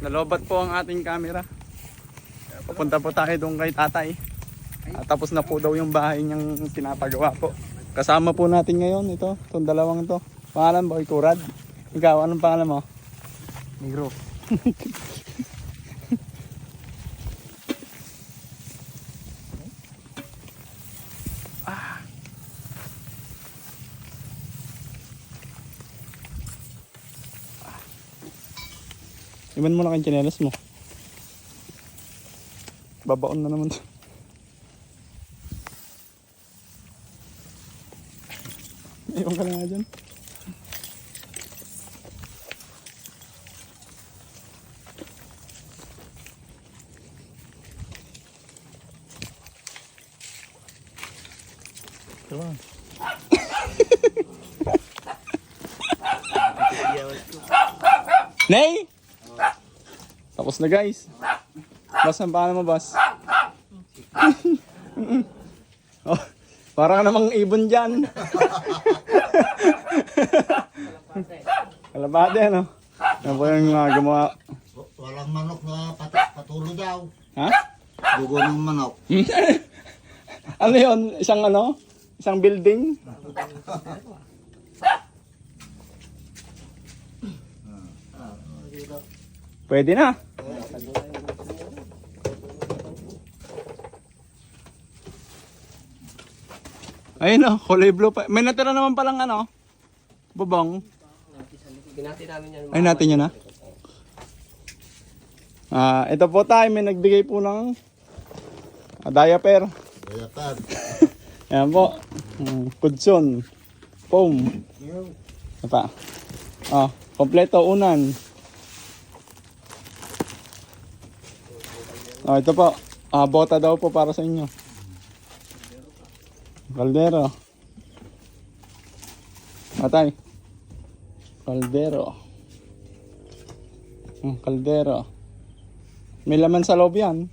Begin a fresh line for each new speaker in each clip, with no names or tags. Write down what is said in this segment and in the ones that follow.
Nalobat po ang ating camera. Papunta po tayo doon kay tatay. At tapos na po daw yung bahay niyang pinapagawa po. Kasama po natin ngayon ito, itong dalawang to. Pangalan mo, Ikurad. Ikaw, anong pangalan mo?
Negro.
Iban mo na kayong tsinelas mo. Babaon na naman to. Iwan ka na nga dyan.
Diba?
Nay! Tapos na guys. Bas, ang paano mo, bas? oh, parang namang ibon dyan. Kalabate, ano? Yan po yung mga gumawa.
Walang manok na pat patulo daw.
Ha?
Dugo ng manok.
ano yun? Isang ano? Isang building? Pwede na. Ayun o, kulay blue pa. May natira naman palang ano, bubong.
Ginati namin yan.
Ay natin yun na. Ah, ito po tayo, may nagbigay po ng ah, diaper.
Kaya pa.
Ayan po. Mm, Kudson. Foam. Ano pa? Oh, kompleto unan. Oh, ito po. Ah, bota daw po para sa inyo. Caldero. Matay. Caldero. Hmm, caldero. May laman sa loob yan.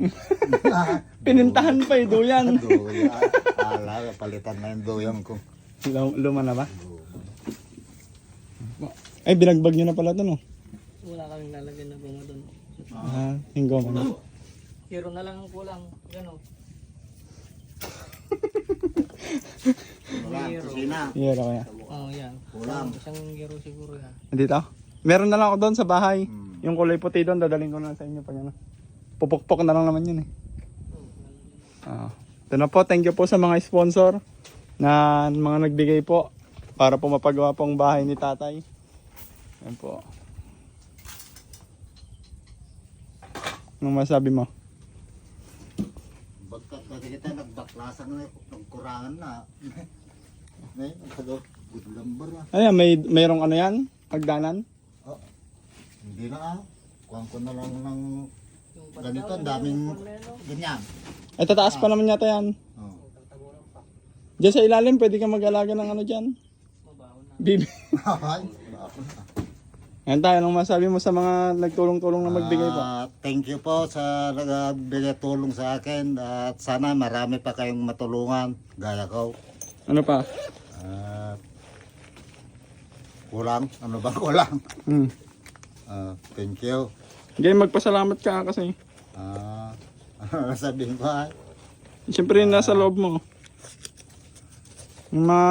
Pinintahan pa eh, duyan.
Duya. Ala, palitan na yung duyang ko.
Lum- Luma na ba? Ay, binagbag nyo na pala ito, no?
Wala kaming lalagyan na goma doon.
Ah, yung goma na.
Hero na lang ang kulang. Yan o.
Wala, kusina.
Hero kaya.
Oo, yan.
Kulang.
Isang hero siguro yan.
Dito? Meron na lang ako doon sa bahay.
Hmm.
Yung kulay puti doon, dadaling ko na sa inyo pag ano. Pupukpok na lang naman yun eh. Ah. Ito na po, thank you po sa mga sponsor na mga nagbigay po para po mapagawa pong bahay ni tatay. Yan po. Anong masabi mo?
Bagkat kasi kita nagbaklasan na, nagkurangan na. Good number na.
Ayan, may mayroong ano yan? Pagdanan?
Oh, hindi na ah. Kuhan ko na lang ng ganito, ang daming ganyan.
Ay, tataas pa naman yata yan.
Oh.
Diyan sa ilalim, pwede ka mag-alaga ng ano dyan.
mabaho na.
Bibi.
Ay, bako na.
Yan tayo, anong masabi mo sa mga nagtulong-tulong na magbigay po?
Ah, thank you po sa nagbigay tulong sa akin at sana marami pa kayong matulungan gaya ko.
Ano pa?
At kulang? Ano ba kulang?
Hmm.
Ah, thank you.
Hindi, magpasalamat ka kasi.
Ah, ano sabihin ko ay?
Siyempre, nasa loob mo. Mga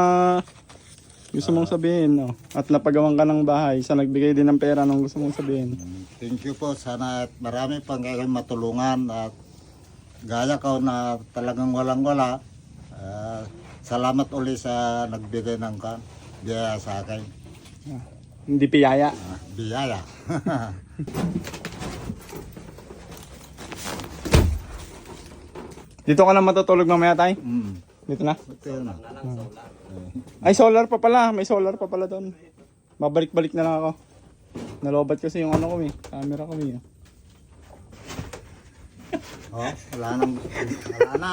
gusto mong sabihin, no? At napagawan ka ng bahay, sa nagbigay din ng pera, anong gusto mong sabihin?
Thank you po. Sana at marami pang kayong matulungan at gaya ko na talagang walang-wala. Ah, salamat uli sa nagbigay ng kan biyaya sa akin.
Hindi piyaya.
Ah, biyaya.
Dito ka na matutulog mamaya, tay?
mm.
Dito na?
Na.
Ay, solar pa pala. May solar pa pala doon. Babalik-balik na lang ako. Nalobat kasi yung ano ko eh. Camera ko eh.
Oh, wala nang wala na.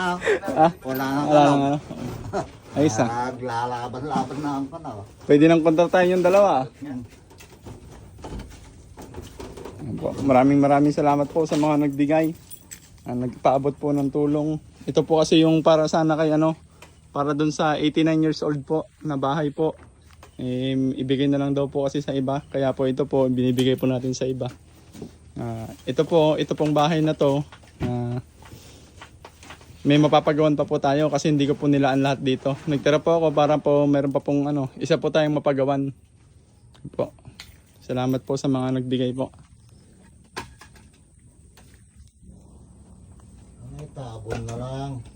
Ah,
Wala nang
wala
alam.
nang ano. Ayos ah.
Naglalaban-laban na ang pana.
Pwede nang kontratahin yung dalawa. ah. Maraming maraming salamat po sa mga nagbigay. Ah, nagpaabot po ng tulong. Ito po kasi yung para sana kay ano, para dun sa 89 years old po na bahay po. Eh, ibigay na lang daw po kasi sa iba. Kaya po ito po, binibigay po natin sa iba. Ah, ito po, ito pong bahay na to. ah, may mapapagawan pa po tayo kasi hindi ko po nilaan lahat dito. Nagtira po ako para po meron pa pong ano, isa po tayong mapagawan. Po. Salamat po sa mga nagbigay po.
Ay, tabon na lang.